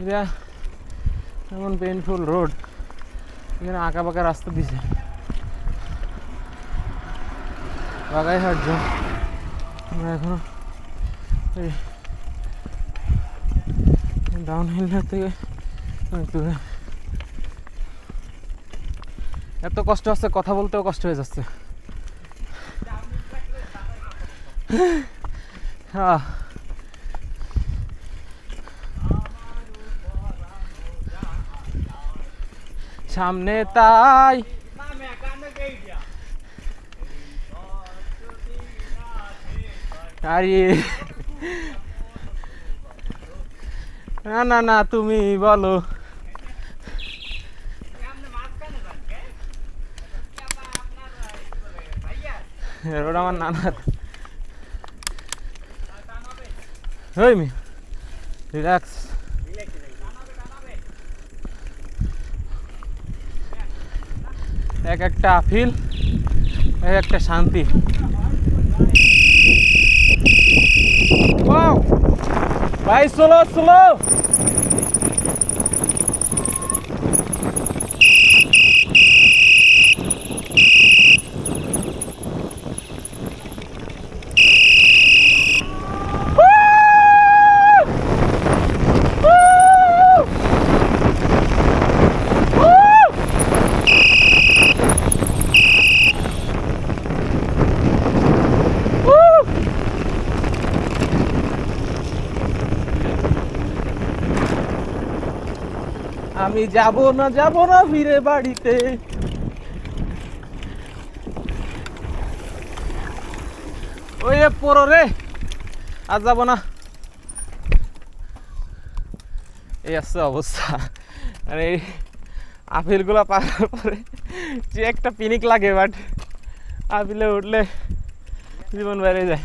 এটা এমন painful road এখানে আঁকা বাঁকা রাস্তা দিছে। বাগাইহাট জোন আমরা এখনও ডাউন হিলের থেকে এত কষ্ট হচ্ছে, কথা বলতেও কষ্ট হয়ে যাচ্ছে। হ্যাঁ সামনে তাই। আরে। না না না তুমি বলো। রোড আমার নানার মি রিল্যাক্স এক একটা আফিল এক একটা শান্তি! ভাই স্লো স্লো আমি যাব না যাব না ফিরে বাড়িতে। ওই পড়ো রে, আর যাব না। এই আছে অবস্থা। মানে আপেলগুলো পাওয়ার পরে যে একটা পিনিক লাগে বাট আপেলে উঠলে জীবন বেড়ে যায়।